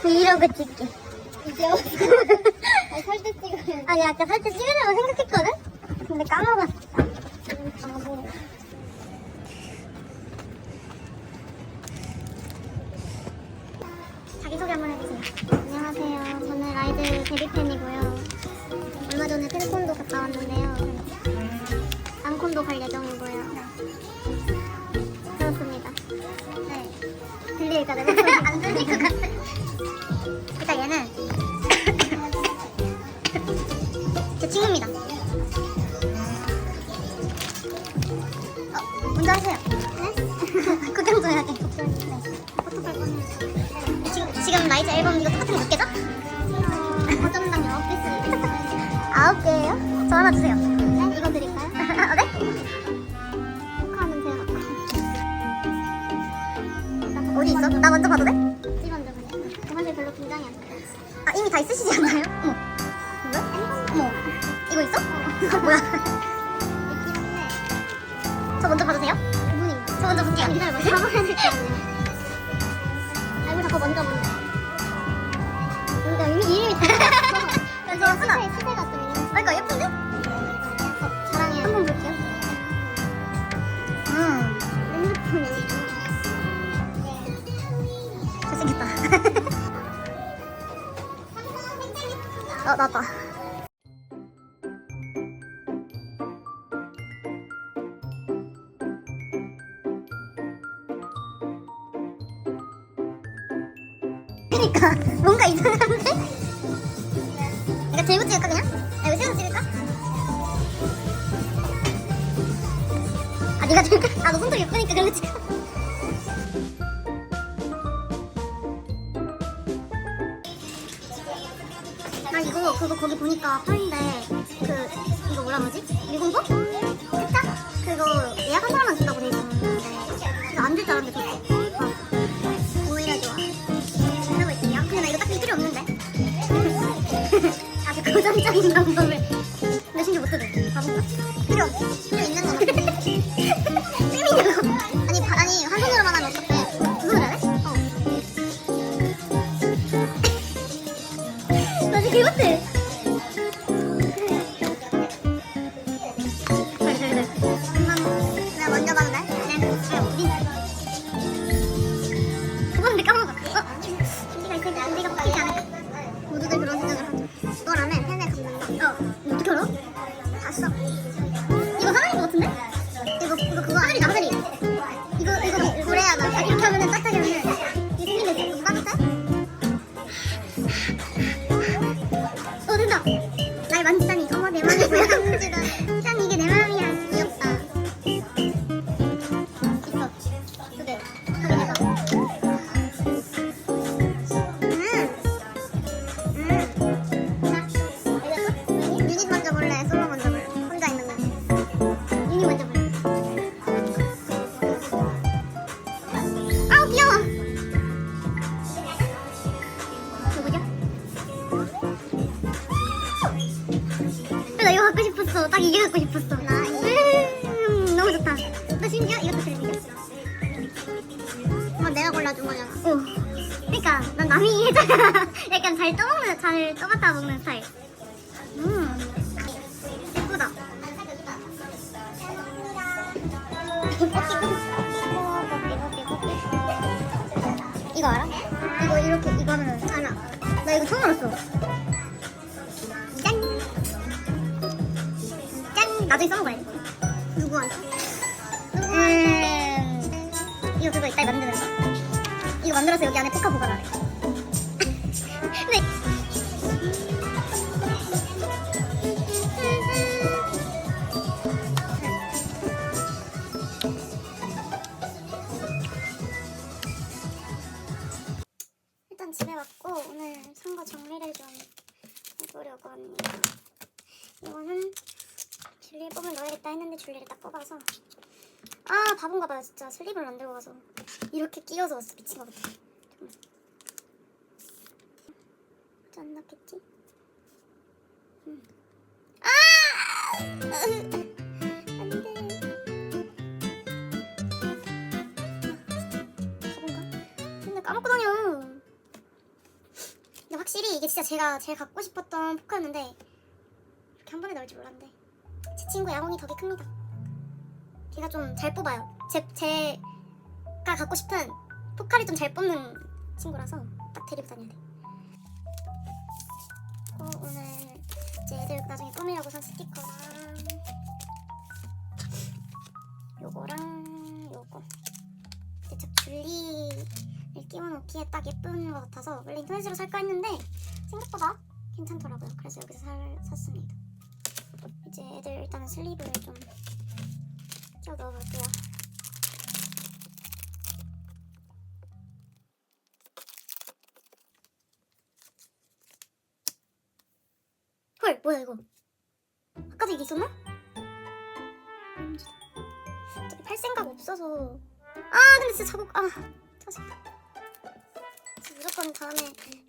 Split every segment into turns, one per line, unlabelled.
브이로그 찍기.
이제 와서 아니, 찍어야
아니 아까 살짝 찍으려고 생각했거든? 근데 까먹었어. 아, 뭐. 들릴까 내가? 안 이거 있어? 뭐야? 있긴 한데. 저 먼저 봐도 돼요? 문이. 저 먼저 볼게요. 기다려봐. 잡아야 될거 아니에요. 얼굴 자꾸 먼저 본다. 그러니까 이미 이름이 달라졌어. 그래서? 시세, 시세가 좀 있는. 그러니까 예쁜데? 자랑해요. 한번 볼게요. 음. 핸드폰이. 잘생겼다. 어, 나왔다. 그니까 뭔가 이상한데? 이거 들고 찍을까 그냥? 아, 이거 세워서 찍을까? 아 네가 들까? 아너 손톱 예쁘니까 그런 거 찍어 나 이거 그거 거기 보니까 파는데 그 이거 뭐라 그러지? 미공포? 끝자? 그거 예약한 사람 아주 고전적인 방법을 보여 어, 내가 골라준 거잖아. 어. 그러니까 난 남이 해줘야 약간 잘 떠먹는, 잘 떠갔다 먹는 스타일. 음, 예쁘다. 이거 알아? 이거 이렇게 이거 하면 알아. 나 이거 처음 알았어. 짠. 짠. 나중에 써먹어야 돼. 누구한테? 음, 이거 그거 이따 만드는 거. 이거 만들어서 여기 안에 포카 보관하래. 네. 일단 집에 왔고 오늘 산 거 정리를 좀 해보려고 합니다. 이거는 줄리에 뽑을 넣어야겠다 했는데 줄리를 딱 뽑아서 아 바본가 봐요 진짜 슬립을 안 들고 가서 이렇게 끼워서 왔어 미친 거 같아 짠 났겠지? 음. 아! 까먹고 다녀 진짜 제가 제일 갖고 싶었던 포카였는데 이렇게 한 번에 나올 줄 몰랐는데 제 친구 야옹이 덕이 큽니다. 걔가 좀 잘 뽑아요. 제 제가 갖고 싶은 포카를 좀 잘 뽑는 친구라서 딱 데리고 다녀야 돼. 어, 오늘 이제 애들 나중에 꾸미려고 산 스티커랑 요거랑 요거 대책 줄리를 끼워놓기에 딱 예쁜 것 같아서 원래 인터넷으로 살까 했는데 생각보다 괜찮더라고요. 그래서 여기서 살, 샀습니다. 이제 애들 일단은 슬리브를 좀 끼워 넣어볼게요. 헐 뭐야 이거. 아까도 이게 있었나? 음, 어차피 팔 생각 없어서. 아 근데 진짜 자국 아 진짜 무조건 다음에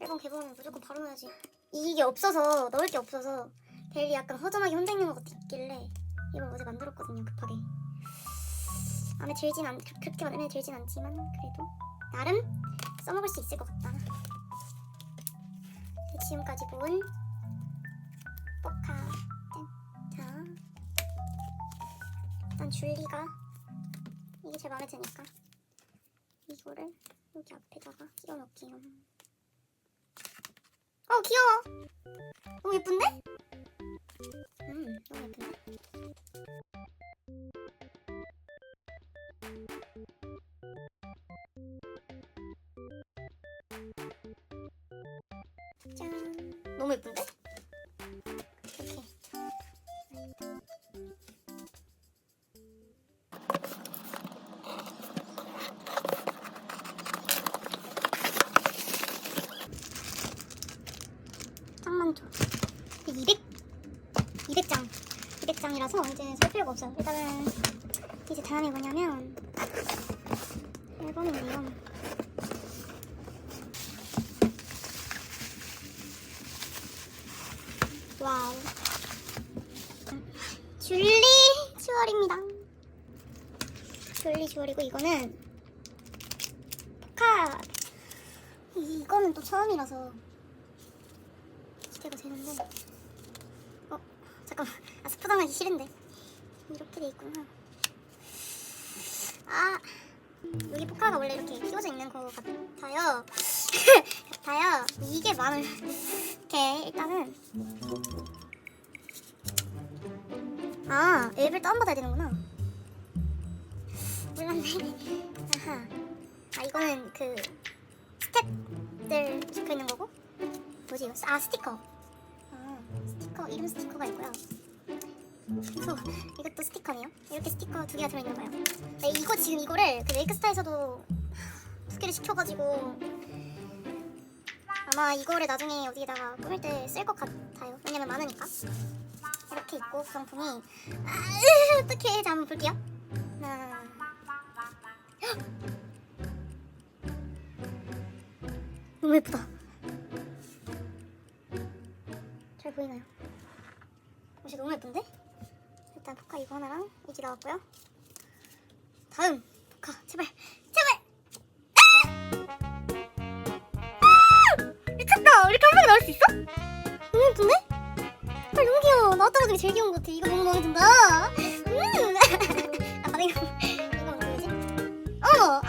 앨범 개봉하면 무조건 바로 넣어야지. 이게 없어서 넣을 게 없어서. 벨이 약간 허전하게 혼자 있는 것 같길래 이걸 어제 만들었거든요 급하게 마음에 들진 않 그- 그렇게 마음에 들진 않지만 그래도 나름 써먹을 수 있을 것 같다 네, 지금까지 본 포카 자 일단 줄리가 이게 제일 마음에 드니까 이거를 여기 앞에다가 끼워 넣을게요 어 귀여워 너무 예쁜데? 음 너무 예쁜데? 없어요 일단은 이제 다음이 뭐냐면 앨범인데요. 와우. 줄리 슈얼입니다. 줄리 슈얼이고 이거는 포카. 이거는 또 처음이라서 기대가 되는데. 어 잠깐만. 아 스포 당하기 싫은데 이렇게 돼 있구나. 아 여기 포카가 원래 이렇게 끼워져 있는 거 같아요. 같아요. 이게 마음을 이렇게 일단은. 아 앱을 다운받아야 되는구나. 몰랐네. 아하. 아 이거는 그 스텝들 적혀 있는 거고? 뭐지? 이거 아 스티커. 아 스티커. 이름 스티커가 있고요 그래서 이것도 스티커네요. 이렇게 스티커 두 개가 들어있나 봐요. 네, 이거 지금 이거를 그 메이크스타에서도 두 개를 시켜가지고 아마 이거를 나중에 어디에다가 꾸밀 때 쓸 것 같아요. 왜냐면 많으니까. 이렇게 있고 구성품이. 아, 어떡해. 자 한번 볼게요. 하나. 헉! 너무 예쁘다. 잘 보이나요? 옷이 너무 예쁜데? 일단 포카 이거 하나랑 이지 나왔고요 다음 포카 제발 제발 아! 미쳤다 이렇게 한 번에 나올 수 있어? 너무 예쁜데? 아 너무 귀여워 나왔다가 중에 제일 귀여운 것 같아 이거 너무 마음에 든다 음! 아? 어!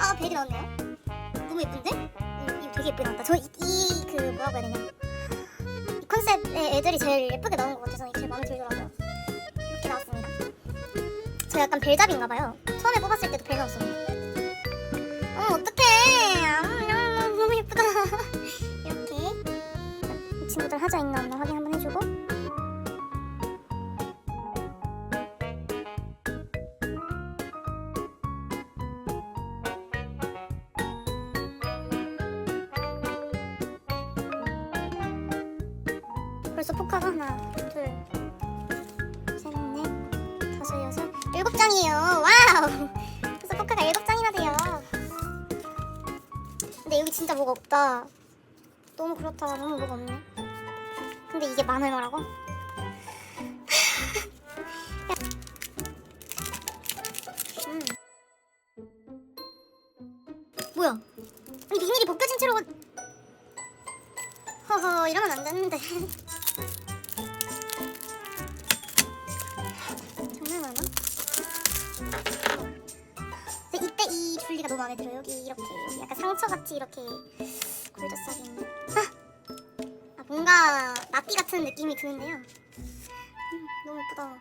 아이그 뭐라고 해야 되냐 이 컨셉의 애들이 제일 예쁘게 나온 것 같아서 제일 마음에 들더라고요 저 약간 벨잡인가봐요. 처음에 뽑았을 때도 벨 나왔었는데 어 어떡해. 아, 너무 예쁘다. 이렇게. 이 친구들 하자 있나 없나 확인 한번 해주고. 벌써 포카가 하나 둘셋넷 다섯 여섯 일곱 장이에요. 와우. 벌써 포카가 일곱 장이나 돼요. 근데 여기 진짜 뭐가 없다. 너무 그렇다. 너무 뭐가 없네. 근데 이게 만 얼마라고? 음. 뭐야? 아니 비닐이 벗겨진 채로 허허 이러면 안 되는데 이 줄리가 너무 마음에 들어요 여기 이렇게 약간 상처같이 이렇게 있는 아! 아 뭔가 나띠 같은 느낌이 드는데요 음, 너무 예쁘다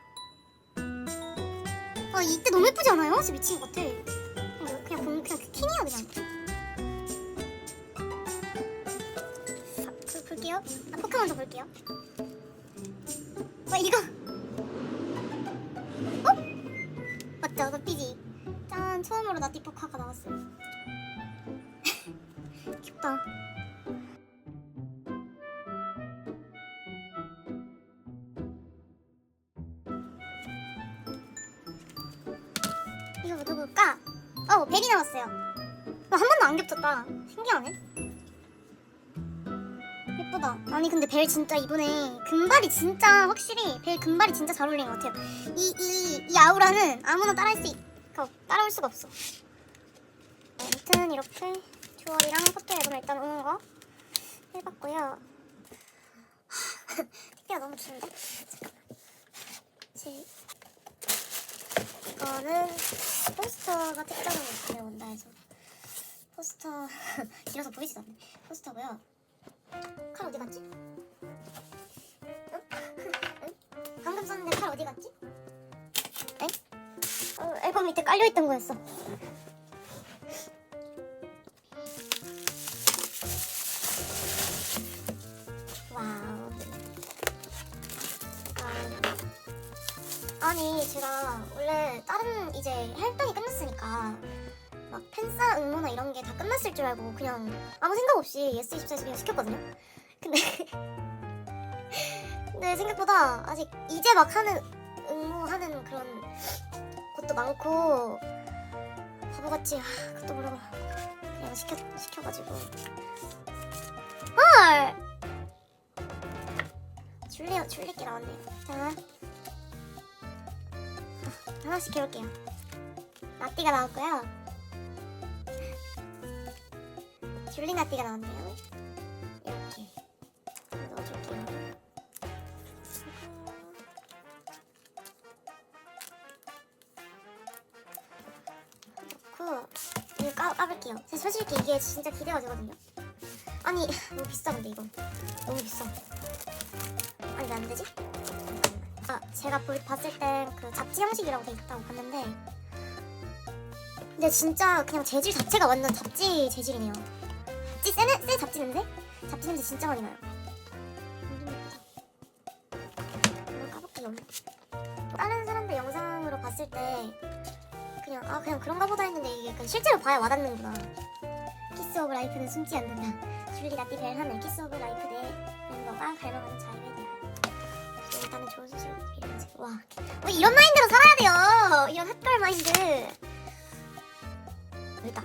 아 이때 너무 예쁘지 않아요? 진짜 미친 것 같아 그냥 그냥 본 그냥 퀸이야 그냥 아, 그, 볼게요. 아, 포카 먼저 볼게요. 와 이거. 처음으로 나띠 포카가 나왔어요. 귀엽다. 이거 뭐 누굴까? 어 벨이 나왔어요. 어, 한 번도 안 겹쳤다. 신기하네. 예쁘다. 아니 근데 벨 진짜 이번에 금발이 진짜 확실히 벨 금발이 진짜 잘 어울리는 것 같아요. 이 이 이 아우라는 아무나 따라할 수 있, 그, 따라올 수가 없어. 아무튼 이렇게 주얼이랑 포토 앨범 일단 오는 거 해봤고요. 택배가 너무 긴데? 잠깐만. 제 이거는 포스터가 특정은 있어요 온다 해서 포스터 길어서 보이지도 않네. 포스터고요. 칼 어디 갔지? 응? 응? 방금 썼는데 칼 어디 갔지? 앨범 밑에 깔려있던 거였어 아, 아니 제가 원래 다른 이제 활동이 끝났으니까 막 팬싸 응모나 이런 게 다 끝났을 줄 알고 그냥 아무 생각 없이 예스24에서 그냥 시켰거든요. 근데 근데 생각보다 아직 이제 막 하는 응모하는 그런 것도 많고 바보같이 아, 그것도 모르고 그냥 시켜 시켜가지고 헐 줄리 줄리께 나왔네요. 자 아, 하나씩 해볼게요. 라띠가 나왔고요. 줄리나띠가 나왔네요. 진짜 기대가 되거든요. 아니 너무 비싸 근데 이거 너무 비싸. 아니 왜 안 되지? 아 제가 볼, 봤을 땐 그 잡지 형식이라고 돼 있다고 봤는데 근데 진짜 그냥 재질 자체가 완전 잡지 재질이네요. 잡지 쎄, 쎄 잡지 냄새? 잡지 냄새 진짜 많이 나요. 한번 까볼게요. 다른 사람들 영상으로 봤을 때 그냥 아 그냥 그런가 보다 했는데 이게 실제로 봐야 와닿는구나. 키스 오브 라이프는 숨지 않는다. 줄리 나띠 벨 하늘 키스 오브 라이프 내 멤버가 갈망하는 자유에 대한 일단은 좋은 소식을 빌어야지. 와, 뭐 이런 마인드로 살아야 돼요. 이런 핫걸 마인드. 여기다.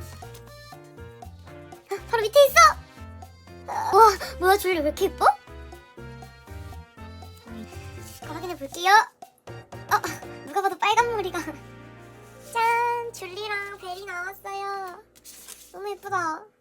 바로 밑에 있어. 와, 뭐야 줄리 왜 이렇게 예뻐? 이거 확인해 볼게요. 어, 누가 봐도 빨간 머리가. 짠, 줄리랑 벨이 나왔어요. 너무 예쁘다.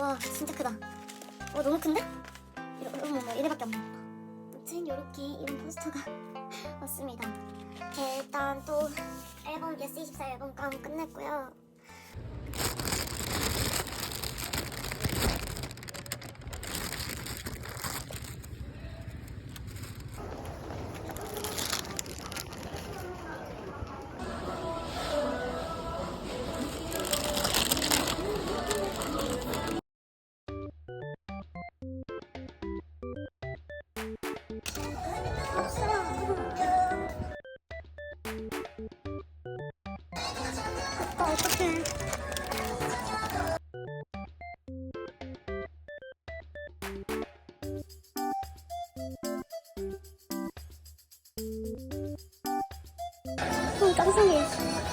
와, 진짜 크다. 와, 너무 큰데? 이러, 어머, 어머, 얘네밖에 없네. 아무튼 이렇게 이런 포스터가 왔습니다. 네, 일단 또 앨범 예스24 앨범 감 끝냈고요. 어, 깜짝이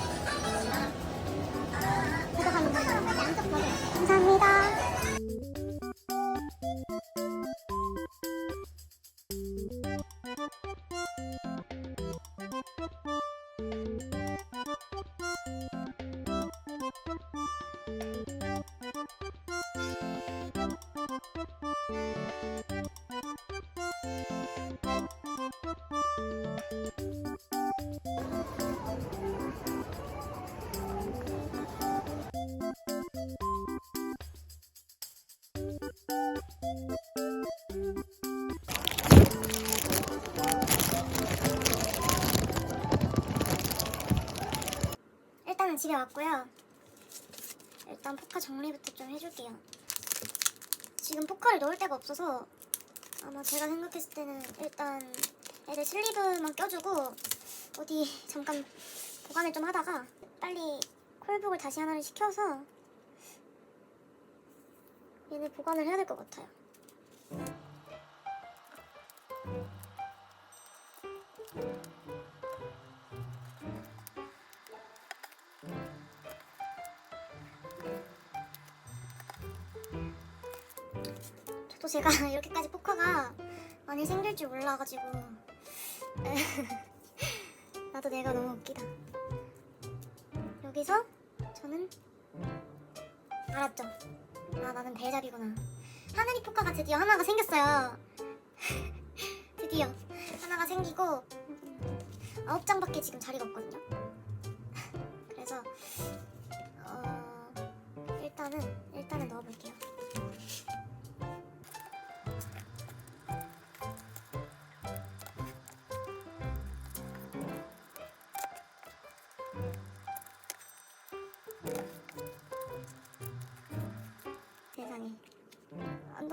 집에 왔고요. 일단 포카 정리부터 좀 해줄게요. 지금 포카를 넣을 데가 없어서 아마 제가 생각했을 때는 일단 애들 슬리브만 껴주고 어디 잠깐 보관을 좀 하다가 빨리 콜북을 다시 하나를 시켜서 얘네 보관을 해야 될 것 같아요. 저도 제가 이렇게까지 포카가 많이 생길 줄 몰라가지고 나도 내가 너무 웃기다. 여기서 저는 알았죠. 아 나는 벨잡이구나. 하늘이 포카가 드디어 하나가 생겼어요. 드디어 하나가 생기고 아홉 장밖에 지금 자리가 없거든요. 그래서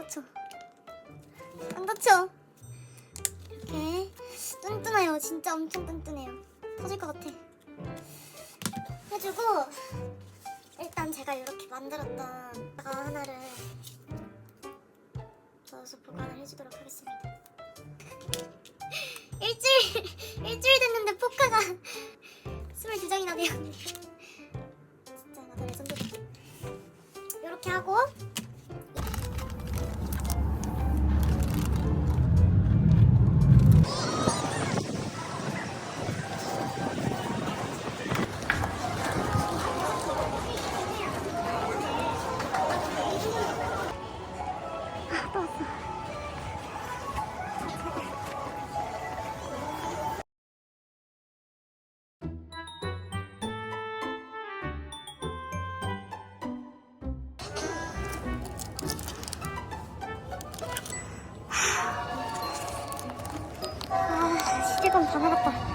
안 다쳐. 안 다쳐 이렇게. 뚠뚠해요. 진짜 엄청 뚠뚠해요. 터질 것 같아. 해주고 일단 제가 이렇게 만들었던 가 하나를 넣어서 보관을 해주도록 하겠습니다. 일주일 일주일 됐는데 포카가 22장이나 되었네 진 아, 시제건 다 나갔